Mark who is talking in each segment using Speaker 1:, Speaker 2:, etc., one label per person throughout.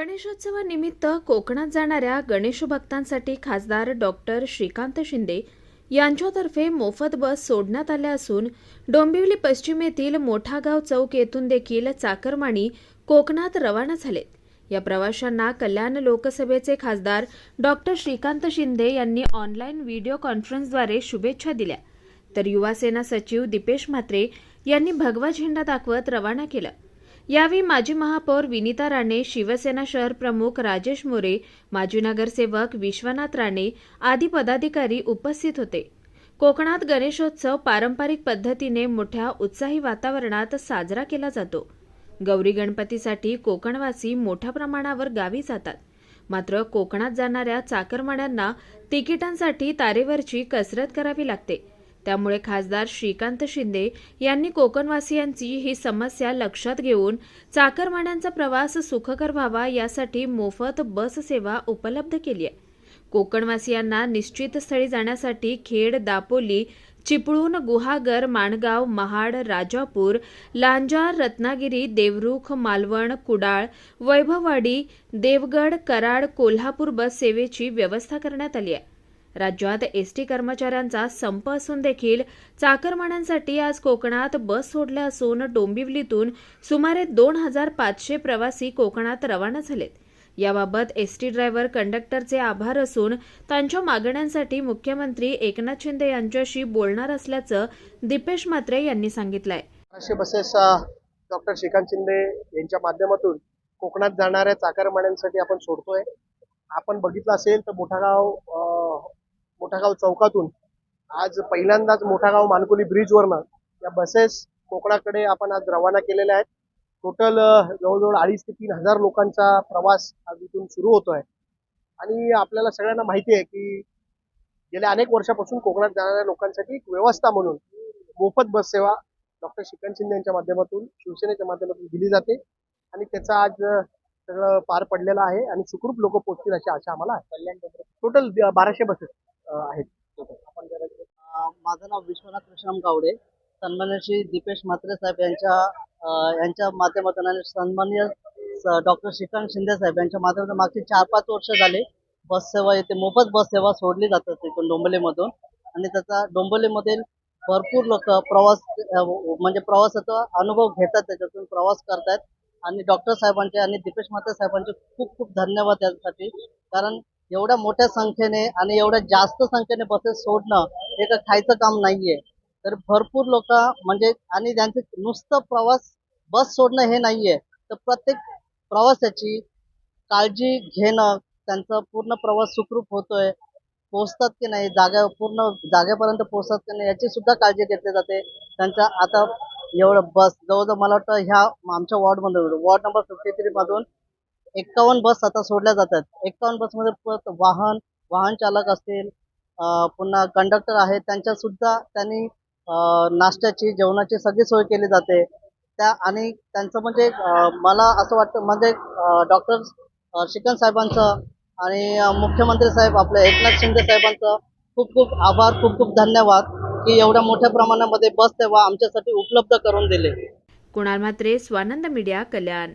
Speaker 1: गणेशोत्सवानिमित्त कोकणात जाणाऱ्या गणेश भक्तांसाठी खासदार डॉक्टर श्रीकांत शिंदे यांच्यातर्फे मोफत बस सोडण्यात आल्या असून डोंबिवली पश्चिम येथील मोठागाव चौक येथून देखील चाकरमानी कोकणात रवाना झालेत. या प्रवाशांना कल्याण लोकसभेचे खासदार डॉक्टर श्रीकांत शिंदे यांनी ऑनलाईन व्हिडिओ कॉन्फरन्सद्वारे शुभेच्छा दिल्या. तर युवासेना सचिव दीपेश म्हात्रे यांनी भगवा झेंडा दाखवत रवाना केलं. यावेळी माजी महापौर विनिता राणे शिवसेना शहर प्रमुख राजेश मोरे माजी नगरसेवक विश्वनाथ राणे आदी पदाधिकारी उपस्थित होते. कोकणात गणेशोत्सव पारंपरिक पद्धतीने मोठ्या उत्साही वातावरणात साजरा केला जातो. गौरी गणपतीसाठी कोकणवासी मोठ्या प्रमाणावर गावी जातात. मात्र कोकणात जाणाऱ्या चाकरमान्यांना तिकिटांसाठी तारेवरची कसरत करावी लागते. त्यामुळे खासदार श्रीकांत शिंदे यांनी कोकणवासियांची ही समस्या लक्षात घेऊन चाकरमान्यांचा प्रवास सुखकर व्हावा यासाठी मोफत बस सेवा उपलब्ध केली आहे. कोकणवासियांना निश्चित स्थळी जाण्यासाठी खेड दापोली चिपळूण गुहागर माणगाव महाड राजापूर लांजा रत्नागिरी देवरुख मालवण कुडाळ वैभववाडी देवगड कराड कोल्हापूर बस सेवेची व्यवस्था करण्यात आली आहे. राज्यात एसटी कर्मचाऱ्यांचा संप असून देखील चाकरमान्यांसाठी आज कोकणात बस सोडल्या असून डोंबिवलीतून सुमारे दोन हजार पाचशे प्रवासी कोकणात रवाना झालेत. याबाबत एसटी ड्रायव्हर कंडक्टरचे आभार असून त्यांच्या मागण्यांसाठी मुख्यमंत्री एकनाथ शिंदे यांच्याशी बोलणार असल्याचं दीपेश म्हात्रे यांनी सांगितलंय.
Speaker 2: बसेस डॉक्टर श्रीकांत शिंदे यांच्या माध्यमातून कोकणात जाणाऱ्या चाकरमान्यांसाठी आपण सोडतोय. आपण बघितलं असेल तर मोठागाव मोठागाव चौकातून आज पहिल्यांदाच मोठागाव मानकुली ब्रिजवरनं या बसेस कोकणाकडे आपण आज रवाना केलेल्या आहेत. टोटल जवळजवळ अडीच ते तीन हजार लोकांचा प्रवास आज इथून सुरू होतोय. आणि आपल्याला सगळ्यांना माहिती आहे की गेल्या अनेक वर्षापासून कोकणात जाणाऱ्या लोकांसाठी एक व्यवस्था म्हणून मोफत बस सेवा डॉक्टर श्रीकांत शिंदे यांच्या माध्यमातून शिवसेनेच्या माध्यमातून दिली जाते. आणि त्याचा आज सगळं पार पडलेलं आहे. आणि सुखरूप लोक पोहोचतील अशी आशा आम्हाला आहे. टोटल बाराशे बसेस आहेत. आपण
Speaker 3: माझं नाव विश्वनाथ कृष्णम गावडे. सन्मान्य श्री दीपेश म्हात्रे साहेब यांच्या यांच्या माध्यमातून आणि सन्मान्य डॉक्टर श्रीकांत शिंदे साहेब यांच्या माध्यमातून मागचे चार पाच वर्ष झाले बस सेवा येथे मोफत बस सेवा सोडली जातात तिथून डोंबिवलीमधून. आणि त्याचा डोंबलीमधील भरपूर लोक प्रवास म्हणजे प्रवासाचा अनुभव घेतात त्याच्यातून प्रवास करतायत. आणि डॉक्टर साहेबांचे आणि दीपेश म्हात्रे साहेबांचे खूप खूप धन्यवाद त्यासाठी कारण एवढ्या मोठ्या संख्येने आणि एवढ्या जास्त संख्येने बसेस सोडणं हे तर खायचं काम नाहीये. तर भरपूर लोक म्हणजे आणि त्यांचे नुसतं प्रवास बस सोडणं हे नाहीये. तर प्रत्येक प्रवासाची काळजी घेणं त्यांचा पूर्ण प्रवास सुखरूप होतोय. पोहोचतात की नाही जागा पूर्ण जागेपर्यंत पोहोचतात की नाही याची सुद्धा काळजी घेतली जाते. त्यांचा आता एवढं बस जवळजवळ मला वाटतं ह्या आमच्या वॉर्डमध्ये वॉर्ड नंबर फिफ्टी थ्री मधून एक्कावन्न बस आता सोडल्या जातात. एक्कावन्न बसमध्ये परत वाहन वाहन चालक असतील पुन्हा कंडक्टर आहेत त्यांच्या सुद्धा त्यांनी नाश्त्याची जेवणाची सगळी सोय केली जाते. त्या आणि त्यांचं म्हणजे मला असं वाटतं म्हणजे डॉक्टर श्रीकांत साहेबांचं आणि मुख्यमंत्री साहेब आपले एकनाथ शिंदे साहेबांचं खूप खूप आभार खूप खूप धन्यवाद की एवढ्या मोठ्या प्रमाणामध्ये बस सेवा आमच्यासाठी उपलब्ध करून दिली.
Speaker 1: Kunal Mhatre Swanand media Kalyan.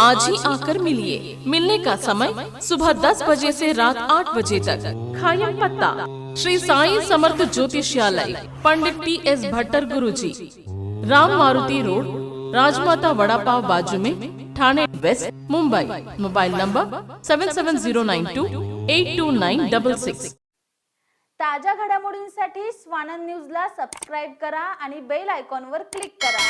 Speaker 4: आज ही आकर मिलिए। मिलने का समय सुबह 10 बजे से रात 8 बजे तक। खायम पत्ता। Shri Sai Samarth Jyotishalaya Pandit T S Bhattar Guru ji Ram Maruti Road Rajmata vada pav बाजू में Thane west Mumbai. Mobile number seven seven zero nine two eight two nine double six.
Speaker 5: ताज्या घडामोडींसाठी स्वानंद न्यूजला subscribe करा आणि bell आयकॉनवर click करा.